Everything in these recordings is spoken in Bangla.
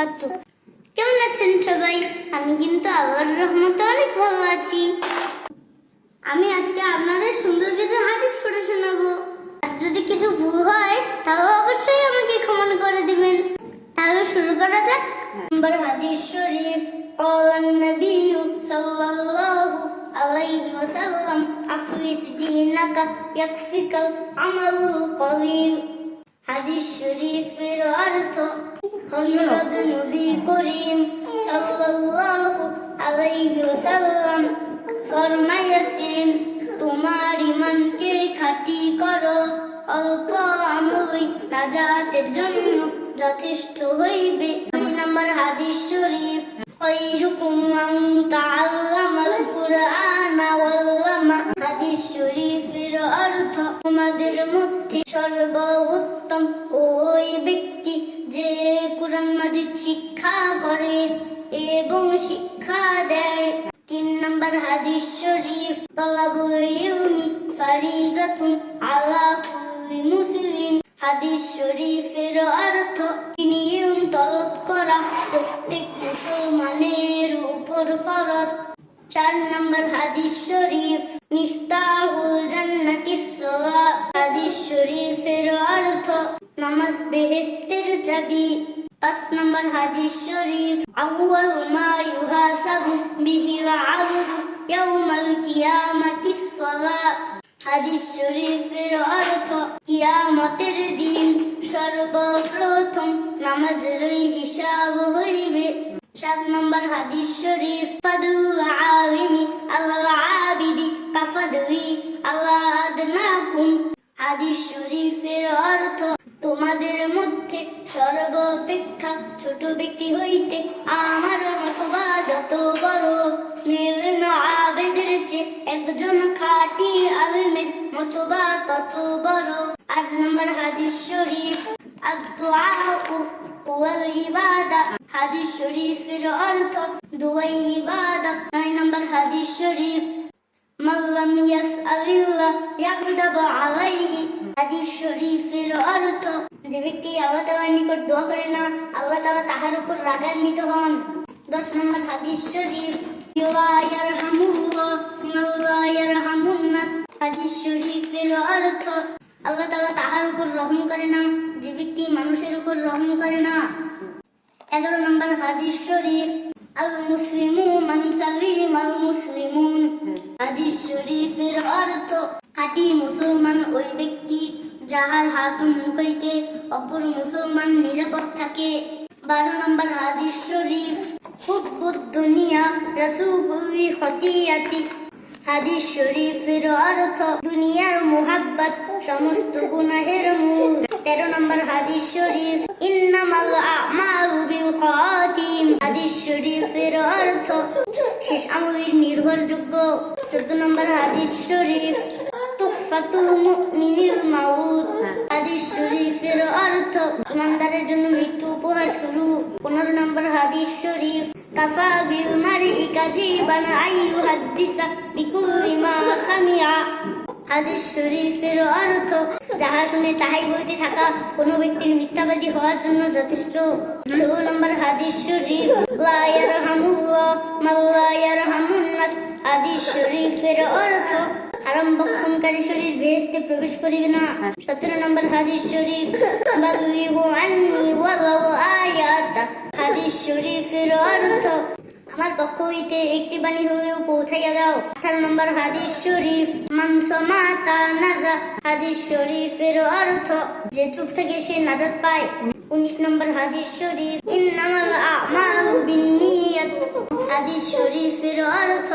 বারাকাতুহু কেমন আছেন সবাই আমি কিন্তু আল্লাহর রহমতে অনেক ভালো আছি আমি আজকে আপনাদের সুন্দর কিছু হাদিস পড়ে শোনাবো আর যদি কিছু ভুল হয় তাহলে অবশ্যই আমাকে ক্ষমা করে দিবেন তাহলে শুরু করা যাক নম্বর হাদিস শরীফ قال النبي صلى الله عليه وسلم أخلص دينك يكفيك العمل القويم হাদিস শরীফের অর্থ হযরত নবী করিম সাল্লাল্লাহু আলাইহি ওয়াসাল্লাম ফরমাইয়াছেন তোমার ইমানকে খাঁটি করো, অল্প আমলই নাজাতের জন্য যথেষ্ট হইবে। দুই নম্বর হাদিস শরীফ, খৈরুকুম মান তাআল্লামাল কুরআনা ওয়াল্লামা। হাদিস শরীফের অর্থ, তোমাদের মধ্যে সর্বোত্তম শিক্ষা করে এবং শিক্ষা দেয়। তিন নম্বর হাদিস শরীফ মুসলিম। হাদিস শরীফের অর্থ তলব করা প্রত্যেক মুসলমানের উপর চার নম্বর হাদিস শরীফ, মিফতাহুল জান্নাতিস সালাত হাদিস শরীফের অর্থ, নামাজ বেহেশতের চাবি। পাঁচ নম্বর হাদিস শরীফ, আউয়াল মা ইউহাসাবু বিহিল আবদু ইয়াউমাল কিয়ামাতিস সালাত হাদিস শরীফের অর্থ, কিয়ামতের দিন সর্বপ্রথম নামাজেরই হিসাব হইবে। সাত নম্বর হাদিস শরীফ, ফাদু আলিমি আল্লাহ আবিদি কাফাদুই আল্লাহ আদনাকুম হাদিস শরীফের অর্থ তোমাদের মধ্যে সর্বাপেক্ষা ছোট ব্যক্তি হইতে আমার অথবা যত বড় নির্ণ আবেদের চেয়ে একজন খাঁটি আলিমের মতবা তত বড়। আট নম্বর হাদিস শরীফ হাদিস শরীফের অর্থ দুয়াই ইবাদত নয় নম্বর হাদিস শরীফ মাল্লাম ইয়াসআলিল্লাহ ইয়াগদাব আলাইহি হাদিস শরীফের অর্থ, যে ব্যক্তি আল্লাহ তাআলার নিকট দোয়া করে না, আল্লাহ তাআলা তাহার উপর রাগান্বিত হন। দশ নম্বর হাদিস শরীফ হাদিস শরীফের অর্থ, আল্লাহ তাআলা তাহার উপর রহম করে না, যে ব্যক্তি মানুষের উপর রহম করে না। এগারো নম্বর হাদিস শরীফ আল মুসলিমু মান সালিম শরীফের অর্থ খাঁটি মুসলমান ওই ব্যক্তি যাহার হাত মুখ হইতে অপর মুসলমান নিরাপদ থাকে। বারো নম্বর হাদিস শরীফ হুব্বুদ দুনিয়া রাসূলুল্লাহি খতিয়াতি। হাদিস শরীফের অর্থ, দুনিয়ার মোহাব্বত সমস্ত গুনাহের মূল। তেরো নম্বর হাদিস শরীফ, ইন্নামাল আমালু খাতিম। হাদিস শরীফের অর্থ শেষ আমলের নির্ভরযোগ্য। চোদ্দ নম্বর হাদিস শরীফ তুহফাতুল মুমিনিল মাউত হাদিস শরীফের অর্থ ইমানদারের জন্য মৃত্যু উপহার শুরু পনেরো নম্বর হাদিস শরীফ কাফা বিল মারই কাযিবান আইয়ু হাদিসা বিকুল্লি মা হাদিস শরীফের অর্থ যাহা শুনে তাহাই বইতে থাকা কোনো ব্যক্তির মিথ্যাবাদী হওয়ার জন্য যথেষ্ট ষোলো নম্বর হাদিস শরীফ লা ইয়ারহামুল্লাহ মান লা ইয়ারহামুন নাস হাদিস শরীফের অর্থ আরম্ভক্ষণকারী শরীর বেহেস্তে প্রবেশ করিবে না। সতেরো নম্বর হাদিস শরীফ হাদিস শরীফের অর্থ, আমার পক্ষ হইতে একটি বাণী হলেও পৌঁছাইয়া দাও। আঠারো নম্বর হাদিস শরীফ মানসমাতা নাজা। হাদিস শরীফের অর্থ, যে চুপ থেকে সে নাজাত পায়। উনিশ নম্বর হাদিস শরীফ, ইন্নামাল আমালু বিন্নিয়াত হাদিস শরীফের অর্থ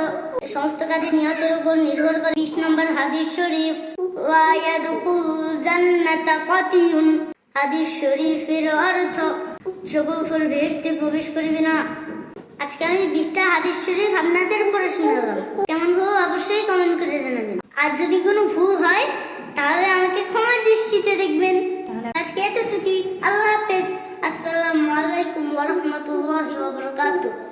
সমস্ত কাজে নিয়তের উপর নির্ভর করে। বিশ নম্বর হাদিস শরীফ হাদিস শরীফের অর্থ, সকল ফুল বেহেশতে প্রবেশ করিবে না। আজকে আমি বিশটা হাদিস শরীফ আপনাদের পড়ে শোনালাম। কেমন হলো অবশ্যই কমেন্ট করে জানাবেন। আর যদি কোনো ভুল হয়, তাহলে আমাকে ক্ষমার দৃষ্টিতে দেখবেন। আজকে এতটুকুই আল্লাহ হাফেজ। আসসালামু আলাইকুম ওয়া রাহমাতুল্লাহি ওয়া বারাকাতুহু।